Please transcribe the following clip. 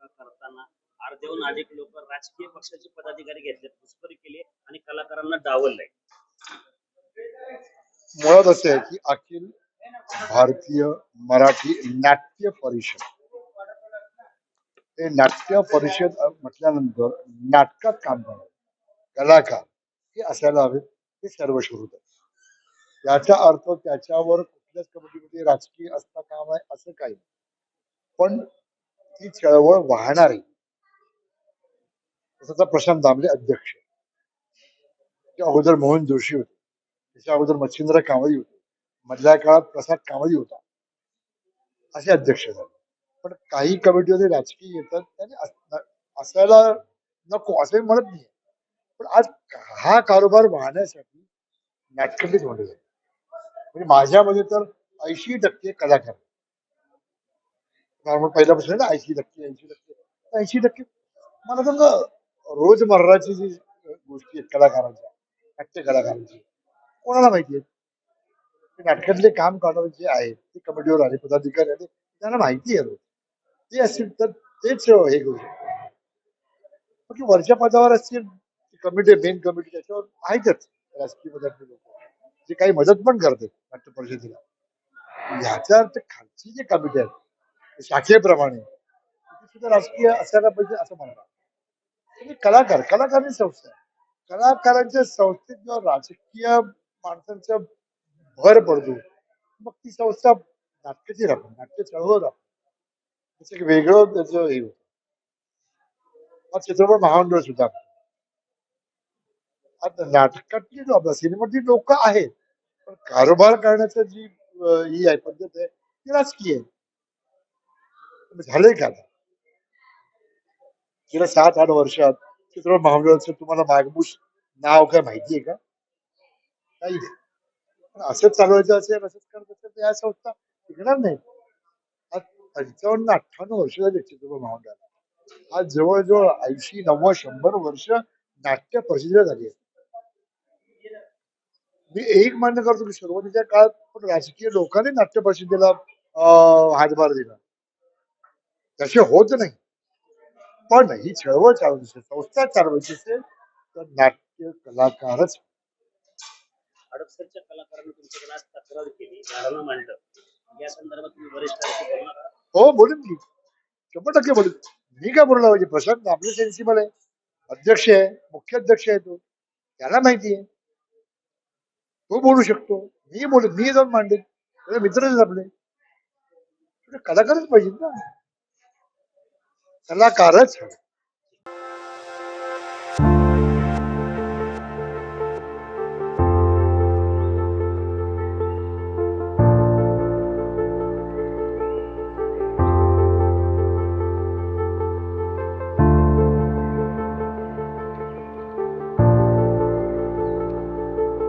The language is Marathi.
करताना अर्ध्याहून अधिक लोक राजकीय पक्षाचे पदाधिकारी घेतले घुसखोरी केली आणि कलाकारांना डावलले मुळात असे आहे की अखिल भारतीय मराठी नाट्य परिषद हे नाट्य परिषद म्हटल्यानंतर नाटकात काम करणार कलाकार हे असायला हवेत हे सर्व श्रुत आहे याचा अर्थ त्याच्यावर कुठल्याच कमिटीमध्ये राजकीय असता काम आहे असं काही नाही. पण ती चळवळ वाहणारी तसं प्रशांत दामले अध्यक्ष अगोदर मोहन जोशी होते. त्याच्या अगोदर मच्छिंद्र कांबळी होते. मधल्या काळात प्रसाद कांबळी होता. असे अध्यक्ष झाले. पण काही कमिटीमध्ये राजकीय येतात त्याने असायला नको असं म्हणत नाही. पण आज हा कारोबार वाहण्यासाठी नाटकंडीत म्हणले जाते म्हणजे माझ्यामध्ये तर ऐंशी टक्के कलाकार नॉर्मल पहिल्यापासून ना ऐंशी टक्के ऐंशी टक्के. ऐंशी टक्के मला समजा रोजमर्राची जी गोष्टी आहेत कलाकारांच्या नाट्य कलाकारांची कोणाला माहिती आहे? ते नाटकातले काम करणारे जे आहेत ते कमिटीवर आले पदाधिकारी आले त्यांना माहिती आहे रोज. ते असतील तर तेच हे करू शकतो की वरच्या पदावर असतील कमिटी मेन कमिटी त्याच्यावर आहेतच राजकीय पदातले लोक. जे काही मदत पण करतात नाट्य परिषदेला. ह्याच्या अर्थ खालची जी कमिटी आहे शाखेप्रमाणे. ती सुद्धा राजकीय असायला पाहिजे असं म्हणतात. तुम्ही कलाकार ही संस्था. कलाकारांच्या संस्थेत जेव्हा राजकीय माणसांचा भर पडतो. मग ती संस्था नाटकाची राहतो नाट्य चळवळ राहते. त्याचं एक वेगळं त्याचं हे होतं. हा चित्रपट महामंडळ सुद्धा. आता नाटकातली जो आपला सिनेमातली लोक आहेत. पण कारभार करण्याचं जी ही आहे पद्धत आहे ती राजकीय आहे. झालंय का? आता? गेल्या सात आठ वर्षात चित्रपट महामंडळाचं तुम्हाला मागमूस नाव काय माहिती आहे का? नाही पण असंच चालवायचं असेल असंच करत असेल तर या संस्था टिकणार नाही. आज पंचावन्न अठ्ठावन्न वर्ष झाली चित्रपट महामंडळाला. आज जवळजवळ ऐंशी नव्वद शंभर वर्ष नाट्य प्रसिद्ध झाली आहे. मी एक मान्य करतो की सुरुवातीच्या काळात पण राजकीय लोकांनी नाट्य प्रसिद्धीला हातभार दिला. तसे होत नाही. पण ही चळवळ चालवायची असेल संस्था चालवायची असेल तर नाट्य कलाकारच. हडपसरच्या कलाकारांनी तुमच्याकडे आज तक्रार केली गाणं मांडलं. या संदर्भात तुम्ही वरिष्ठांशी बोलणार आहात? हो बोलून की. शंभर टक्के बोलून. मी काय बोलला पाहिजे प्रशांत आपले सेन्सिबल आहे. अध्यक्ष आहे मुख्य अध्यक्ष आहे तो. त्याला माहिती आहे. तो बोलू शकतो. मी बोलू मी जाऊन त्याचे मित्रच आपले कलाकारच पाहिजे ना. त्याला कारच हवं.